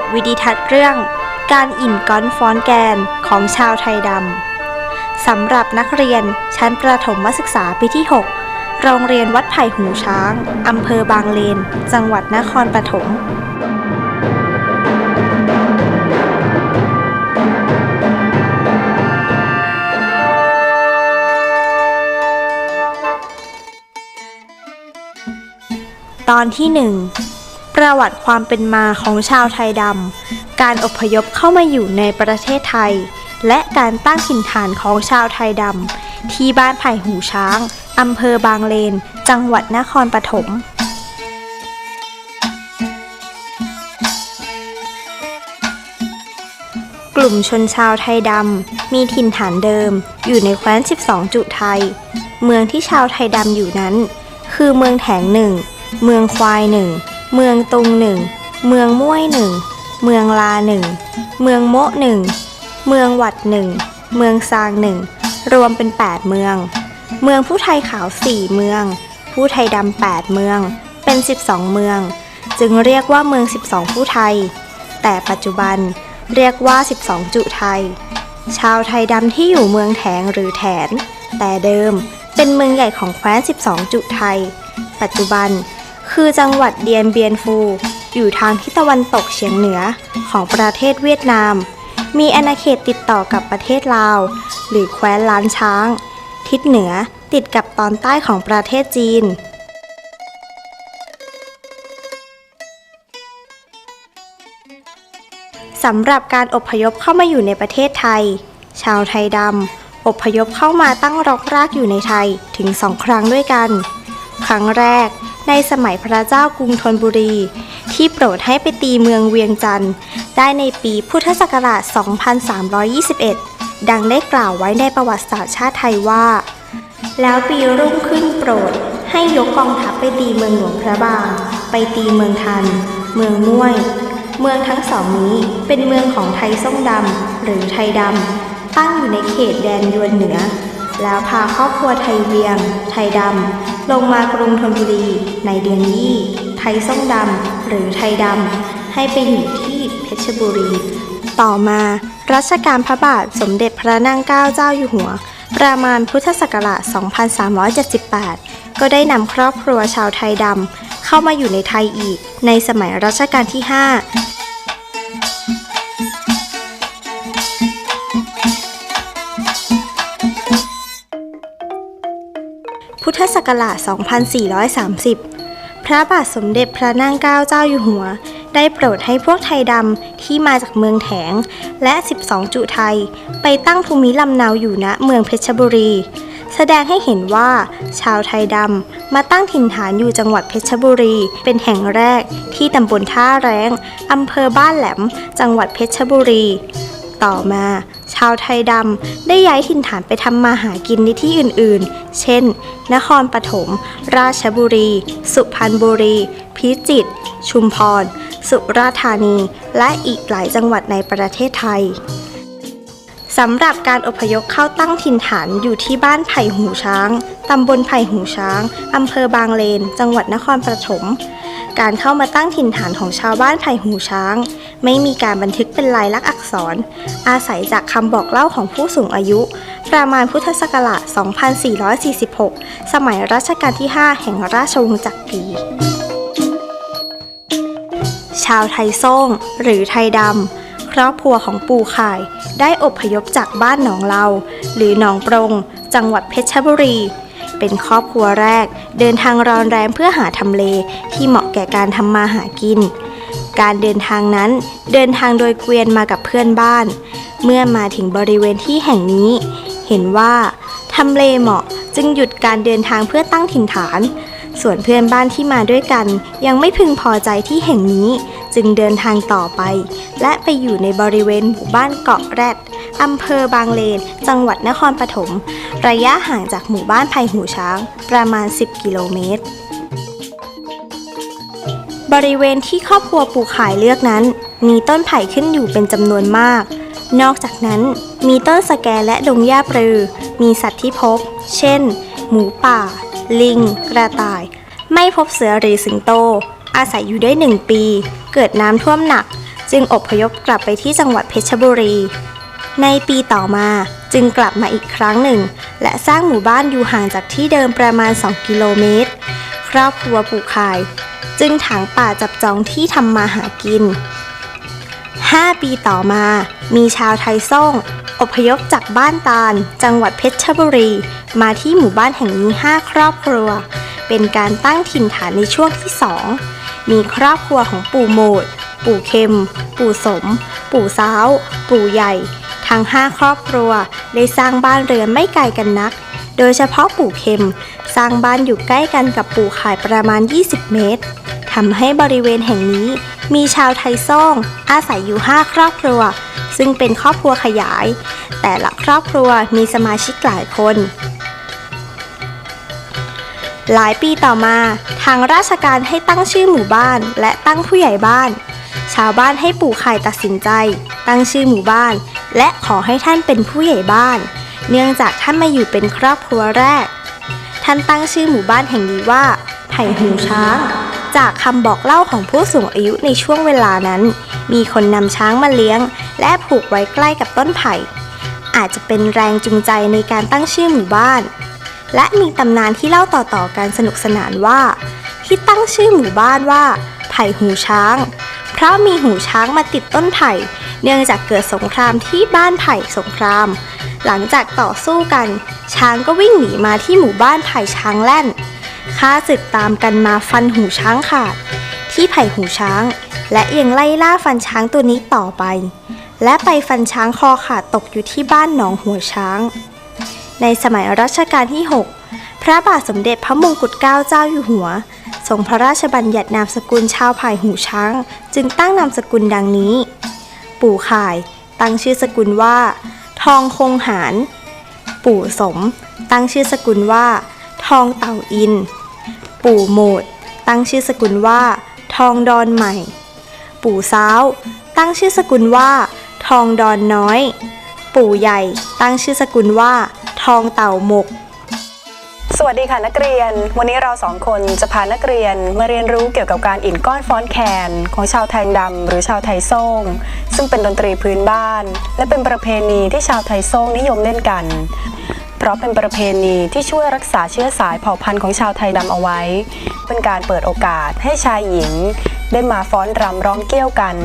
ทวิดิทัศน์เรื่อง การอิ่นก้อนฟ้อนแกนของชาวไทยดำสำหรับนักเรียนชั้นประถมศึกษาปีที่ 6 โรงเรียนวัดไผ่หูช้างอำเภอบางเลน จังหวัดนครปฐมตอนที่หนึ่ง ประวัติความเป็นมาของชาวไทยดำ การอพยพเข้ามาอยู่ในประเทศไทย และการตั้งถิ่นฐานของชาวไทยดำ ที่บ้านไผ่หูช้างอำเภอบางเลน จังหวัดนครปฐมกลุ่มชนชาวไทยดำ มีถิ่นฐานเดิม อยู่ในแคว้น 12 จุไทย เมืองที่ชาวไทยดำอยู่นั้น คือเมืองแถงหนึ่ง เมืองควายหนึ่ง เมืองตุงหนึ่ง เมืองม่วยหนึ่ง เมืองลาหนึ่ง เมืองโมะหนึ่ง เมืองหวัดหนึ่ง เมืองซางหนึ่ง รวมเป็น 8 เมือง เมืองผู้ไทยขาว 4 เมือง ผู้ไทยดำ8เมือง เป็น 12 เมือง จึงเรียกว่าเมือง 12 ผู้ไทย แต่ปัจจุบันเรียกว่า 12 จุไทย ชาวไทยดำที่อยู่เมืองแถงหรือแถน แต่เดิมเป็นเมืองใหญ่ของแคว้น 12 จุไทย ปัจจุบัน คือจังหวัดเดียนเบียนฟู อยู่ทางทิศตะวันตกเฉียงเหนือของประเทศเวียดนาม มีอาณาเขตติดต่อกับประเทศลาว หรือแคว้นล้านช้าง ทิศเหนือติดกับตอนใต้ของประเทศจีนสำหรับการอพยพเข้ามาอยู่ในประเทศไทย ชาวไทยดำอพยพเข้ามาตั้งรกรากอยู่ในไทยถึงสองครั้งด้วยกัน ครั้งแรก ในสมัยพระเจ้ากรุงธนบุรี ที่โปรดให้ไปตีเมืองเวียงจันทร์ได้ในปีพุทธศักราช 2321 ดังได้กล่าวไว้ในประวัติศาสตร์ชาติไทยว่า แล้วปีรุ่งขึ้นโปรดให้ยกกองทัพไปตีเมืองหลวงพระบาง ไปตีเมืองทัน เมืองม่วย เมืองทั้งสองนี้เป็นเมืองของไทยส้มดำหรือไทยดำตั้งอยู่ในเขตแดนยวนเหนือ แล้วพาครอบครัวไทยเวียง ไทยดำ ลงมากรุงธนบุรีในเดือนยี่ ไทยส้มดำหรือไทยดำให้ไปอยู่ที่เพชรบุรี ต่อมารัชกาลพระบาทสมเด็จพระนางเกล้าเจ้าอยู่หัว ประมาณพุทธศักราช 2378 ก็ได้นำครอบครัวชาวไทยดำเข้ามาอยู่ในไทยอีกในสมัยรัชกาลที่ 5 ศักราช 2430 พระบาทสมเด็จพระนางเกล้าเจ้าอยู่หัว ได้โปรดให้พวกไทยดำที่มาจากเมืองแถง และ 12 จุไทย ไปตั้งภูมิลำเนาอยู่ณเมืองเพชรบุรี แสดงให้เห็นว่าชาวไทยดำมาตั้งถิ่นฐานอยู่จังหวัดเพชรบุรี เป็นแห่งแรกที่ตำบลท่าแรงอำเภอบ้านแหลม จังหวัดเพชรบุรี ต่อมา ชาวไทยดำได้ย้ายถิ่นฐานไปทำมาหากินในที่อื่นๆ เช่น นครปฐม ราชบุรี สุพรรณบุรี พิจิตร ชุมพร สุราษฎร์ธานี และอีกหลายจังหวัดในประเทศไทยสำหรับการอพยพเข้าตั้งถิ่นฐานอยู่ที่บ้านไผ่หูช้าง ตำบลไผ่หูช้าง อำเภอบางเลน จังหวัดนครปฐม การเข้ามาตั้งถิ่นฐานของชาวบ้านไผ่หูช้าง ไม่มีการบันทึกเป็นลายลักษณ์อักษร อาศัยจากคำบอกเล่าของผู้สูงอายุ ประมาณพุทธศักราช 2446 สมัยรัชกาลที่ 5 แห่งราชวงศ์จักรีชาวไทยซ่งหรือไทยดำ ครอบครัวของปู่ข่าย ได้อพยพจากบ้านหนองเลาหรือหนองปรง จังหวัดเพชรบุรี เป็นครอบครัวแรก เดินทางรอนแรมเพื่อหาทำเลที่เหมาะแก่การทำมาหากิน การเดินทางนั้นเดินทางโดยเกวียนมากับเพื่อนบ้าน เมื่อมาถึงบริเวณที่แห่งนี้ เห็นว่าทำเลเหมาะจึงหยุดการเดินทางเพื่อตั้งถิ่นฐาน ส่วนเพื่อนบ้านที่มาด้วยกัน ยังไม่พึงพอใจที่แห่งนี้ จึงเดินทางต่อไป และไปอยู่ในบริเวณหมู่บ้านเกาะแรด อำเภอบางเลน จังหวัดนครปฐม ระยะห่างจากหมู่บ้านไผ่หูช้าง ประมาณ 10 กิโลเมตร บริเวณที่ครอบครัวปลูกขายเลือกนั้น มีต้นไผ่ขึ้นอยู่เป็นจำนวนมาก นอกจากนั้น มีต้นสแกและดงหญ้าปลือ มีสัตว์ที่พบ เช่น หมูป่า ลิง กระต่าย ไม่พบเสือหรือสิงโต อาศัยอยู่ได้หนึ่งปี เกิดน้ำท่วมหนัก จึงอพยพกลับไปที่จังหวัดเพชรบุรี ในปีต่อมาจึงกลับมาอีกครั้งหนึ่ง และสร้างหมู่บ้านอยู่ห่างจากที่เดิมประมาณ 2 กิโลเมตร ครอบครัวปลูกขาย จึงถางป่าจับจองที่ทำมาหากิน 5 ปีต่อมา มีชาวไทยซ่งอพยพจากบ้านตาล จังหวัดเพชรบุรี มาที่หมู่บ้านแห่งนี้ 5 ครอบครัว เป็นการตั้งถิ่นฐานในช่วงที่ 2 มีครอบครัวของปู่โมด ปู่เข็ม ปู่สม ปู่สาว ปู่ใหญ่ ทั้ง 5 ครอบครัว ได้สร้างบ้านเรือนไม่ไกลกันนัก โดยเฉพาะปู่เข็ม สร้างบ้านอยู่ใกล้กันกับปู่ขายประมาณ 20 เมตรทำให้บริเวณแห่งนี้ มีชาวไทยซ่อง อาศัยอยู่ 5 ครอบครัว ซึ่งเป็นครอบครัวขยาย แต่ละครอบครัวมีสมาชิกหลายคนหลายปีต่อมา ทางราชการให้ตั้งชื่อหมู่บ้าน และตั้งผู้ใหญ่บ้านาวบ้านให้ปู่ไข่ตัดสินใจ ตั้งชื่อหมู่บ้าน และขอให้ท่านเป็นผู้ใหญ่บ้าน เนื่องจากท่านมาอยู่เป็นครอบครัวแรก ท่านตั้งชื่อหมู่บ้านแห่งนี้ว่าไผ่หูช้าง จากคำบอกเล่าของผู้สูงอายุในช่วงเวลานั้น มีคนนำช้างมาเลี้ยง และผูกไว้ใกล้กับต้นไผ่ อาจจะเป็นแรงจูงใจในการตั้งชื่อหมู่บ้าน และมีตำนานที่เล่าต่อๆกันสนุกสนานว่า ที่ตั้งชื่อหมู่บ้านว่าไผ่หูช้าง เพราะมีหูช้างมาติดต้นไผ่ เนื่องจากเกิดสงครามที่บ้านไผ่สงคราม หลังจากต่อสู้กัน ช้างก็วิ่งหนีมาที่หมู่บ้านไผ่ช้างแล่นข้าศึกตามกันมาฟันหูช้างขาด ที่ไผ่หูช้าง และยังไล่ล่าฟันช้างตัวนี้ต่อไป และไปฟันช้างคอขาดตกอยู่ที่บ้านหนองหัวช้าง ในสมัยรัชกาลที่ 6 พระบาทสมเด็จพระมงกุฎเกล้าเจ้าอยู่หัว ทรงพระราชบัญญัตินามสกุลชาวไผ่หูช้าง จึงตั้งนามสกุลดังนี้ ปู่ข่าย ตั้งชื่อสกุลว่า ทองคงหารปู่สม ตั้งชื่อสกุลว่า ทองเต่าอิน ปู่โหมด ตั้งชื่อสกุลว่า ทองดอนใหม่ ปู่สาว ตั้งชื่อสกุลว่า ทองดอนน้อย ปู่ใหญ่ ตั้งชื่อสกุลว่า ทองเต่าหมก สวัสดีค่ะนักเรียน วันนี้เราสองคนจะพานักเรียนมาเรียนรู้เกี่ยวกับการอินก้อนฟ้อนแคน ของชาวไทยดำหรือชาวไทยโซ่งซึ่งเป็นดนตรีพื้นบ้าน และเป็นประเพณีที่ชาวไทยโซ่งนิยมเล่นกัน เพราะเป็นประเพณีที่ช่วยรักษาเชื้อสายเผ่าพันธุ์ของชาวไทยดำเอาไว้ เป็นการเปิดโอกาสให้ชายหญิง ได้มาฟ้อนรำร้องเกี้ยวกัน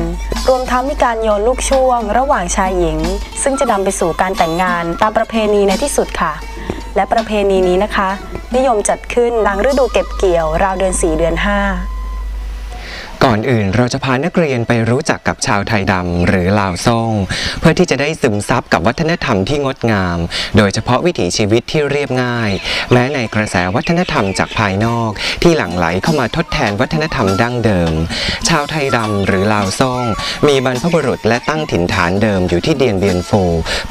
รวมทั้งมีการโยนลูกช่วง ระหว่างชายหญิง ซึ่งจะนำไปสู่การแต่งงานตามประเพณีในที่สุดค่ะ และประเพณีนี้นะคะ นิยมจัดขึ้นหลังฤดูเก็บเกี่ยว ราวเดือน 4 เดือน 5 ก่อนอื่นเราจะพานักเรียนไปรู้จักกับชาวไทยดำหรือลาวซ่ง เพื่อที่จะได้ซึมซับกับวัฒนธรรมที่งดงาม โดยเฉพาะวิถีชีวิตที่เรียบง่าย แม้ในกระแสวัฒนธรรมจากภายนอก ที่หลั่งไหลเข้ามาทดแทนวัฒนธรรมดั้งเดิม ชาวไทยดำหรือลาวซ่ง มีบรรพบุรุษและตั้งถิ่นฐานเดิมอยู่ที่เดียนเบียนโฟ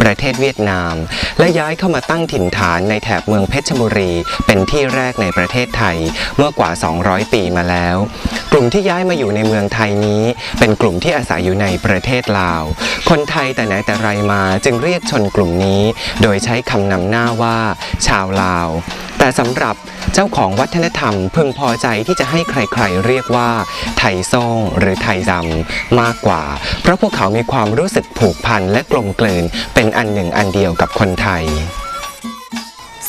ประเทศเวียดนาม และย้ายเข้ามาตั้งถิ่นฐานในแถบเมืองเพชรบุรี เป็นที่แรกในประเทศไทย เมื่อกว่า 200 ปีมาแล้ว กลุ่มที่ย้ายมาอยูู่่ในเมืองไทยนี้ เป็นกลุ่มที่อาศัยอยู่ในประเทศลาว คนไทยแต่ไหนแต่ไรมาจึงเรียกชนกลุ่มนี้ โดยใช้คำนำหน้าว่า ชาวลาว แต่สำหรับเจ้าของวัฒนธรรมพึงพอใจที่จะให้ใครๆเรียกว่า ไทยซ่งหรือไทยดำมากกว่า เพราะพวกเขามีความรู้สึกผูกพันและกลมกลืนเป็นอันหนึ่งอันเดียวกับคนไทย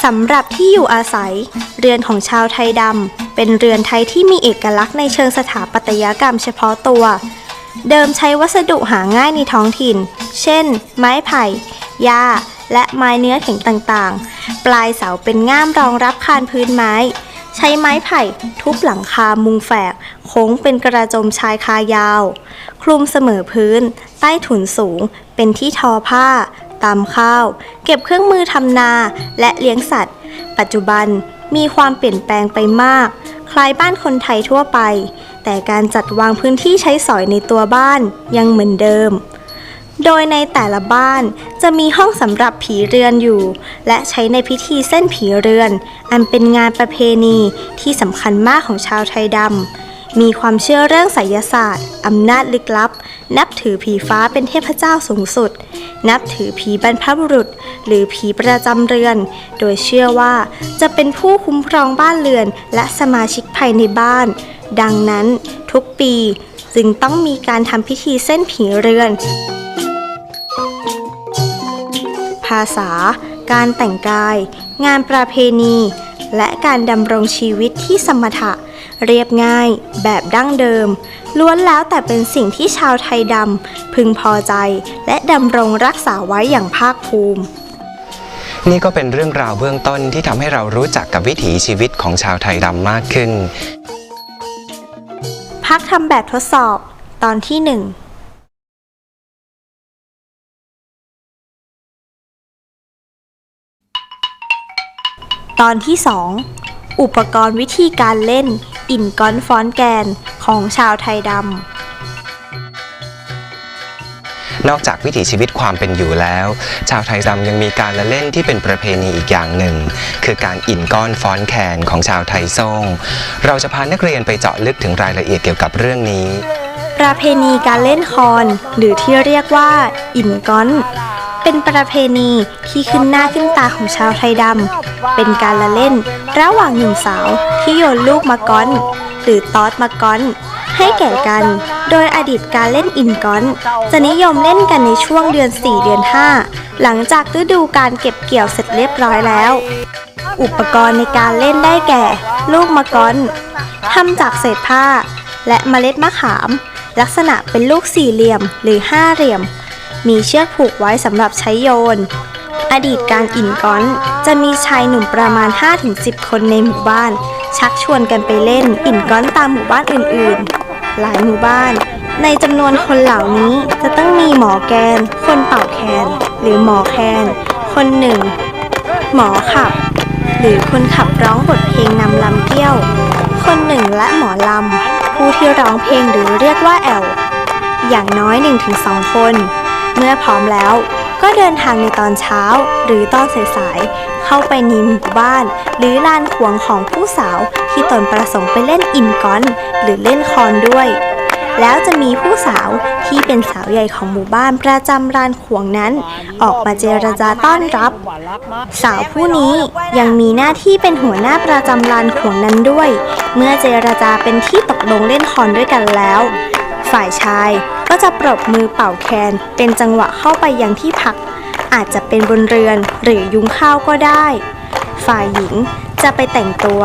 สำหรับที่อยู่อาศัย เรือนของชาวไทยดำ เป็นเรือนไทยที่มีเอกลักษณ์ในเชิงสถาปัตยกรรมเฉพาะตัว เดิมใช้วัสดุหาง่ายในท้องถิ่น เช่น ไม้ไผ่หญ้า และไม้เนื้อแข็งต่างๆ ปลายเสาเป็นง่ามรองรับคานพื้นไม้ ใช้ไม้ไผ่ทุบหลังคามุงแฝก โค้งเป็นกระโจมชายคายาว คลุมเสมอพื้น ใต้ถุนสูง เป็นที่ทอผ้าตำข้าว เก็บเครื่องมือทำนาและเลี้ยงสัตว์ ปัจจุบัน มีความเปลี่ยนแปลงไปมาก คล้ายบ้านคนไทยทั่วไป แต่การจัดวางพื้นที่ใช้สอยในตัวบ้านยังเหมือนเดิม โดยในแต่ละบ้านจะมีห้องสำหรับผีเรือนอยู่ และใช้ในพิธีเส้นผีเรือน อันเป็นงานประเพณีที่สำคัญมากของชาวไทยดำมีความเชื่อเรื่องไสยศาสตร์อำนาจลึกลับ นับถือผีฟ้าเป็นเทพเจ้าสูงสุด นับถือผีบรรพบุรุษ หรือผีประจำเรือน โดยเชื่อว่าจะเป็นผู้คุ้มครองบ้านเรือน และสมาชิกภายในบ้าน ดังนั้นทุกปีจึงต้องมีการทำพิธีเส้นผีเรือน ภาษา การแต่งกาย งานประเพณี และการดำรงชีวิตที่สมถะ เรียบง่ายแบบดั้งเดิม ล้วนแล้วแต่เป็นสิ่งที่ชาวไทยดำพึงพอใจ และดำรงรักษาไว้อย่างภาคภูมินี่ก็เป็นเรื่องราวเบื้องต้นที่ทำให้เรารู้จักกับวิถีชีวิตของชาวไทยดำมากขึ้น พักทำแบบทดสอบตอนที่หนึ่งตอนที่2อุปกรณ์วิธีการเล่น อินก้อนฟอนแกนของชาวไทยดนอกจากวิถีชีวิตความเป็นอยู่แล้ว ชาวไทยดำยังมีการละเล่นที่เป็นประเพณีอีกอย่างหนึ่ง คือการอิ่นก้อนฟ้อนแคนของชาวไทยซ่ง เราจะพานักเรียนไปเจาะลึกถึงรายละเอียดเกี่ยวกับเรื่องนี้ำประเพณีการเล่นคอนหรือที่เรียกว่า อินก้อน เป็นประเพณีที่ขึ้นหน้าขึ้นตาของชาวไทยดำ เป็นการละเล่นระหว่างหนุ่มสาวที่โยนลูกมาก้อน หรือตอดมาก้อน ให้แก่กัน โดยอดีตการเล่นอินก้อน จะนิยมเล่นกันในช่วงเดือน 4 เดือน 5 หลังจากฤดูการเก็บเกี่ยวเสร็จเรียบร้อยแล้ว อุปกรณ์ในการเล่นได้แก่ ลูกมะก้อนทำจากเศษผ้า และเมล็ดมะขาม ลักษณะเป็นลูกสี่เหลี่ยมหรือห้าเหลี่ยม มีเชือกผูกไว้สำหรับใช้โยน อดีตการอินก้อนจะมีชายหนุ่มประมาณ 5-10 คนในหมู่บ้าน ชักชวนกันไปเล่นอินก้อนตามหมู่บ้านอื่นๆ หลายหมู่บ้าน ในจำนวนคนเหล่านี้จะต้องมีหมอแกน คนเป่าแคนหรือหมอแคนคนหนึ่ง หมอขับ หรือคนขับร้องบทเพลงนำลำเกี้ยว คนหนึ่งและหมอลำผู้ที่ร้องเพลงหรือเรียกว่าแอล อย่างน้อย 1-2 คน เมื่อพร้อมแล้ว ก็เดินทางในตอนเช้าหรือตอนสายๆเข้าไปในหมู่บ้าน หรือลานขวงของผู้สาวที่ตนประสงค์ไปเล่นอินก้อน หรือเล่นคอนด้วย แล้วจะมีผู้สาวที่เป็นสาวใหญ่ของหมู่บ้านประจำลานขวงนั้น ออกมาเจรจาต้อนรับ สาวผู้นี้ยังมีหน้าที่เป็นหัวหน้าประจำลานขวงนั้นด้วย เมื่อเจรจาเป็นที่ตกลงเล่นคอนด้วยกันแล้ว ฝ่ายชาย ก็จะปรบมือเป่าแคน เป็นจังหวะเข้าไปยังที่พัก อาจจะเป็นบนเรือนหรือยุงข้าวก็ได้ ฝ่ายหญิงจะไปแต่งตัว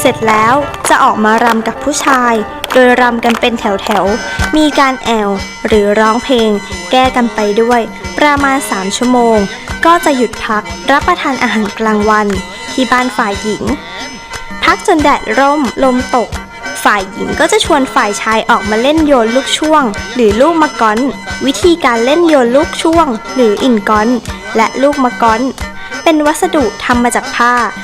เสร็จแล้วจะออกมารำกับผู้ชาย โดยรำกันเป็นแถวๆ มีการแอวหรือร้องเพลง แก้กันไปด้วย ประมาณ 3 ชั่วโมง ก็จะหยุดพักรับประทานอาหารกลางวัน ที่บ้านฝ่ายหญิง พักจนแดดร่มลมตก ฝ่ายหญิงก็จะชวนฝ่ายชายออกมาเล่นโยนลูกช่วง หรือลูกมะก้อน วิธีการเล่นโยนลูกช่วง หรืออินก้อน และลูกมะก้อน เป็นวัสดุทำมาจากผ้า